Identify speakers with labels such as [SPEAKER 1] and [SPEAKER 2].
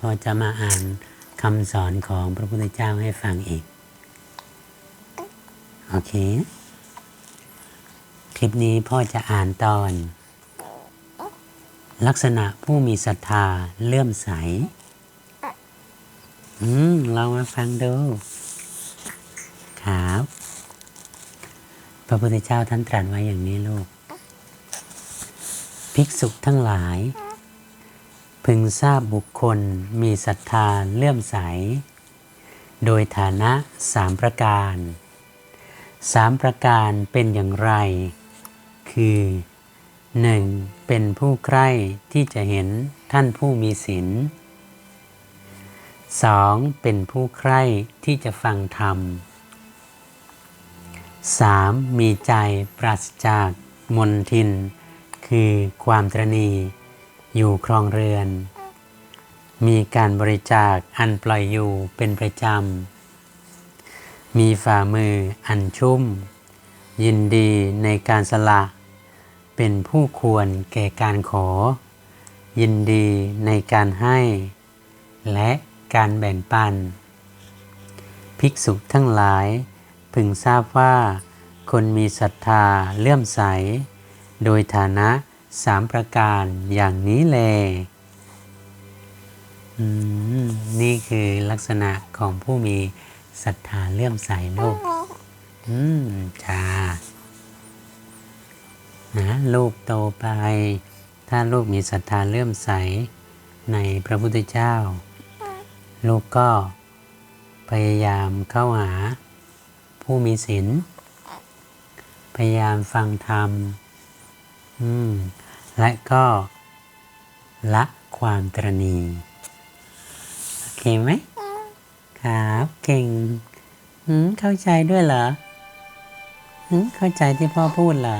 [SPEAKER 1] พ่อจะมาอ่านคำสอนของพระพุทธเจ้าให้ฟังอีก โอเค คลิปนี้พ่อจะอ่านตอน ลักษณะผู้มีศรัทธาเลื่อมใส อืมลองมาฟังดูครับ พระพุทธเจ้าท่านตรัสไว้อย่างนี้ลูก ภิกษุทั้งหลาย พึงทราบบุคคลมีศรัทธาเลื่อมใส โดยฐานะสามประการสามประการเป็นอย่างไร คือหนึ่งเป็นผู้ใกล้ที่จะเห็นท่านผู้มีศีลสองเป็นผู้ใคร่ที่จะฟังธรรมสามมีใจปราศจากมนทิน คือความตรณี อยู่ครองเรือน มีการบริจาคอันปล่อยอยู่เป็นประจำ มีฝ่ามืออันชุ่ม ยินดีในการสละ เป็นผู้ควรแก่การขอ ยินดีในการให้ และการแบ่งปัน ภิกษุทั้งหลายพึงทราบว่าคนมีศรัทธาเลื่อมใส โดยฐานะ สามประการอย่างนี้แลอืมนี่คือลักษณะของผู้มีศรัทธาเลื่อมใสโลกอืมจ้านะลูกโตไป ถ้าลูกมีศรัทธาเลื่อมใสในพระพุทธเจ้า ลูกก็พยายามเข้าหาผู้มีศีลพยายามฟังธรรม และก็ละความตรณีโอเคไหมครับเก่งหืมเข้าใจด้วยเหรอหืมเข้าใจที่พ่อพูดเหรอ